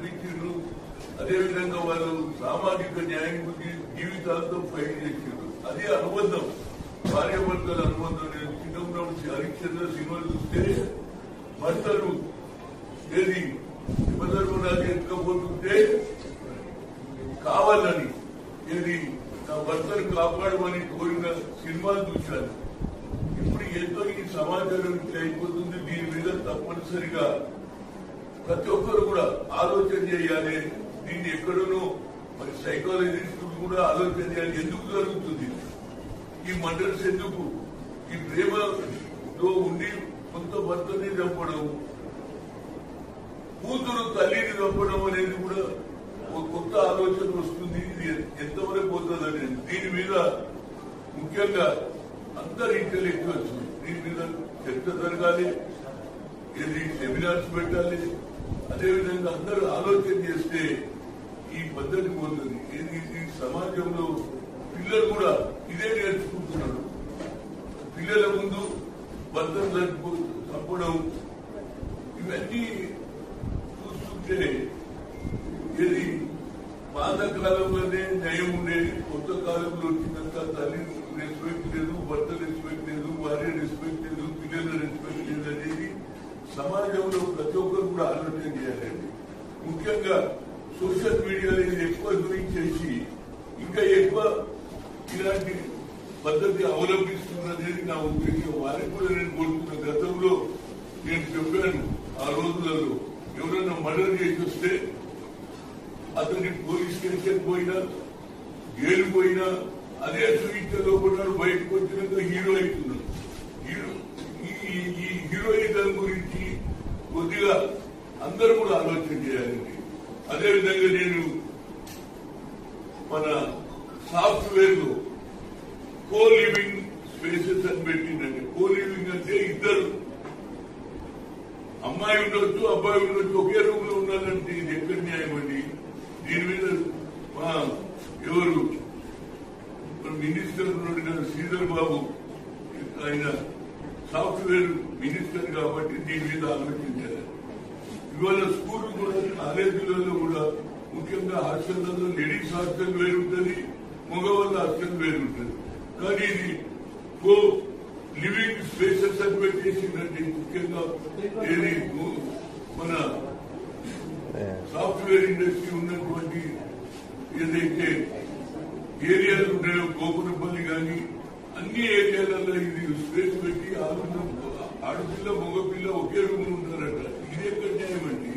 గెలిపించారు అదేవిధంగా వారు సామాజిక న్యాయం గురించి జీవితాలతో ఫైట్ చేశారు అది అనుబంధం భార్యాభర్తల అనుబంధం నేను చిన్నప్పుడు హరిశ్చంద్ర సినిమాలు చూస్తే భర్తలు ఏది నిబంధనలు నాకు ఎత్తుకపోతుంటే కావాలని ఏది నా భర్తను కాపాడమని కోరిన సినిమాలు చూశాను ఇప్పుడు ఎంతో ఈ సమాచారం అయిపోతుంది దీని మీద తప్పనిసరిగా ప్రతి ఒక్కరు కూడా ఆలోచన చేయాలి. దీన్ని ఎక్కడనో మరి సైకాలజిస్టులు కూడా ఆలోచన చేయాలి. ఎందుకు జరుగుతుంది? ఈ మర్డర్స్ ఎందుకు? ఈ ప్రేమలో ఉండి కొంత భర్తని చంపడం కూతురు తల్లిని చంపడం అనేది కూడా ఒక కొత్త ఆలోచన వస్తుంది. ఇది ఎంతవరకు పోతుంది అనేది దీని మీద ముఖ్యంగా అందరు ఇంటెలెక్చువల్స్ దీని మీద చర్చ జరగాలి. ఇది సెమినార్స్ పెట్టాలి. అదేవిధంగా అందరూ ఆలోచన చేస్తే ఈ పద్ధతి పోతుంది. ఇది ఈ సమాజంలో పిల్లలు కూడా ఇదే నేర్చుకుంటున్నారు. పిల్లల ముందు భర్తను చంపు చంపడం ఇవన్నీ చూస్తుంటే ఇది పాత కాలంలోనే న్యాయం ఉండేది. కొత్త కాలంలో వచ్చినంత తల్లి రెస్పెక్ట్ లేదు భర్త రెస్పెక్ట్ లేదు భార్య రెస్పెక్ట్ లేదు పిల్లల రెస్పెక్ట్ లేదు అనేది సమాజంలో ప్రతి ఒక్కరు కూడా ఆలోచన చేయాలండి. ముఖ్యంగా సోషల్ మీడియాలో ఇది ఎక్కువ గురించేసి ఇంకా ఎక్కువ ఇలాంటి పద్ధతి అవలంబిస్తున్నది నా ఉద్దేశం. వారికి కూడా నేను కోరుకున్న గతంలో నేను చెప్పాను ఆ రోజులలో ఎవరైనా మర్డర్ చేసి వస్తే పోలీస్ స్టేషన్ పోయినా జైలు పోయినా అదే సువిద్యలో కూడా బయటకు వచ్చినాక హీరో అవుతున్నాడు. హీరో ఈ హీరోయిజం గురించి అందరూ కూడా ఆలోచన చేయాలండి అదేవిధంగా నేను మన సాఫ్ట్వేర్లో కో లివింగ్ స్పేసెస్ అని పెట్టిందండి. కో లివింగ్ అంటే ఇద్దరు. అమ్మాయి ఉండొచ్చు అబ్బాయి ఉండొచ్చు ఒకే రూమ్లో ఉండాలంటే ఇది ఎక్కడ న్యాయం అండి? దీని మీద మా ఎవరు మినిస్టర్ ఉన్నాడు కదా శ్రీధర్ బాబు ఆయన సాఫ్ట్వేర్ మినిస్టర్ కాబట్టి దీని మీద ఆలోచించారు ఇవాళ స్కూల్ కూడా కాలేజీలలో కూడా ముఖ్యంగా హాస్టల్లో లేడీస్ హాస్టల్ వేరు ఉంటుంది మగవాళ్ళ హాస్టల్ వేరు ఉంటుంది కానీ ఇది కో లివింగ్ స్పేసెస్ అని పెట్టేసిందండి ముఖ్యంగా ఏది మన సాఫ్ట్వేర్ ఇండస్ట్రీ ఉన్నటువంటి ఏదైతే ఏరియాలు ఉన్నాయో గోపురపల్లి కానీ అన్ని ఏరియాలలో ఇది స్పేస్ పెట్టి ఆడున్న ఆడపిల్ల మగపిల్ల ఒకే రూమ్ ఉంటారట. ఉన్నారట ఇది ఎక్కడ న్యాయం అండి?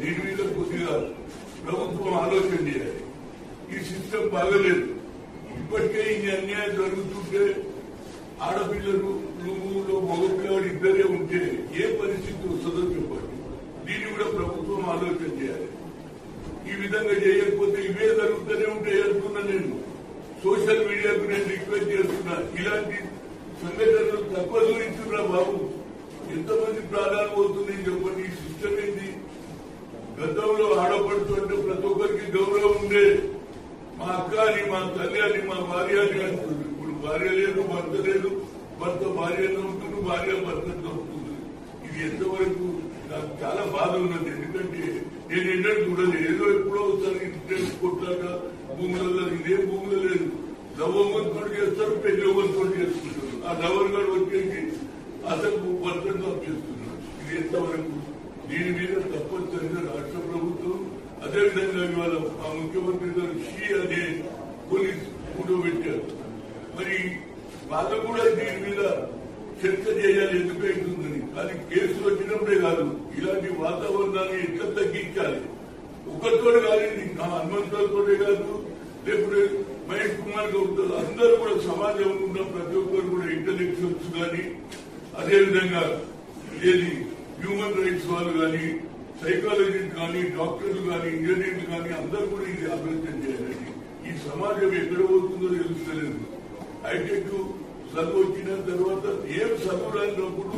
దీని మీద కొద్దిగా ప్రభుత్వం ఆలోచన చేయాలి. ఈ సిస్టమ్ బాగలేదు. ఇప్పటికే ఇన్ని అన్యాయం జరుగుతుంటే ఆడపిల్లలు రూములో మగపిల్లవాడు ఇద్దరే ఉంటే ఏ పరిస్థితి వస్తుందో చెప్పండి. దీన్ని కూడా ప్రభుత్వం ఆలోచన చేయాలి. ఈ విధంగా చేయకపోతే ఇవే జరుగుతూనే ఉంటాయి అంటున్నా నేను. సోషల్ మీడియాకు నేను రిక్వెస్ట్ చేస్తున్నా. ఇలాంటి సంఘటనలు తక్కువ దూరించున్నా బాబు. ఎంతమంది ప్రాణాలు పోతున్నాయి చెప్పండి. ఈ సిస్టమ్ ఏంది? గతంలో ఆడపడుతుంటే ప్రతి ఒక్కరికి గౌరవం ఉండే మా అక్క అని మా తల్లి అని మా భార్య అని అంటుంది. ఇప్పుడు భార్య లేదు భర్త లేదు. భర్త భార్యతో ఉంటుంది భార్య భర్తతో ఉంటుంది ఇది ఎంతవరకు నాకు చాలా బాధ ఉన్నది. ఎందుకంటే నేను ఎన్నడూ చూడలేదు. ఏదో ఎప్పుడో ఒకసారి ఇంట్రెస్ట్ కొట్టాక భూములలో ఇదే భూములు లేదు. నవ్వమ్మతో చేస్తారు పెళ్ళి అవ్వతో చేసుకుంటారు ఆ నవర్ వచ్చి వచ్చేసి అసలు భర్తను చేస్తున్నారు ఇది ఎంతవరకు దీని మీద తప్పనిసరిగా రాష్ట్ర ప్రభుత్వం అదేవిధంగా ఇవాళ ఆ ముఖ్యమంత్రి గారు షీ అనే పోలీస్ ఫోటో పెట్టారు. మరి వాళ్ళు కూడా దీని మీద చర్చ చేయాలి ఎందుకు అవుతుందని. కానీ కేసులు వచ్చినప్పుడే కాదు ఇలాంటి వాతావరణాన్ని ఎట్లా తగ్గించాలి? ఒకరితో కాదు ఇది నా హనుమంతులతోటే కాదు. లేకపోతే మహేష్ కుమార్ గౌడ్ అందరూ కూడా సమాజంలో ఉన్న ప్రతి ఒక్కరు కూడా ఇంటలెక్చువల్స్ కానీ అదేవిధంగా ఏది హ్యూమన్ రైట్స్ వాళ్ళు కానీ సైకాలజిస్ట్ కానీ డాక్టర్లు కానీ ఇంజనీర్లు కానీ అందరూ కూడా ఇది అభివృద్ధి చేయాలండి. ఈ సమాజం ఎక్కడ పోతుందో తెలుస్తలేదు. హైటెక్ చదువు వచ్చిన తర్వాత ఏం చదువులేనప్పుడు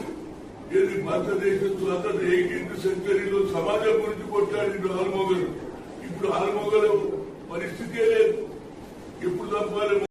ఏది భారతదేశం స్వాతంత్ర ఎయిటీన్త్ సెంచరీలో సమాజం గురించి కొట్టాడు ఆల్మోగలు. ఇప్పుడు ఆల్మోగలు పరిస్థితే లేదు. ఎప్పుడు తప్పాలి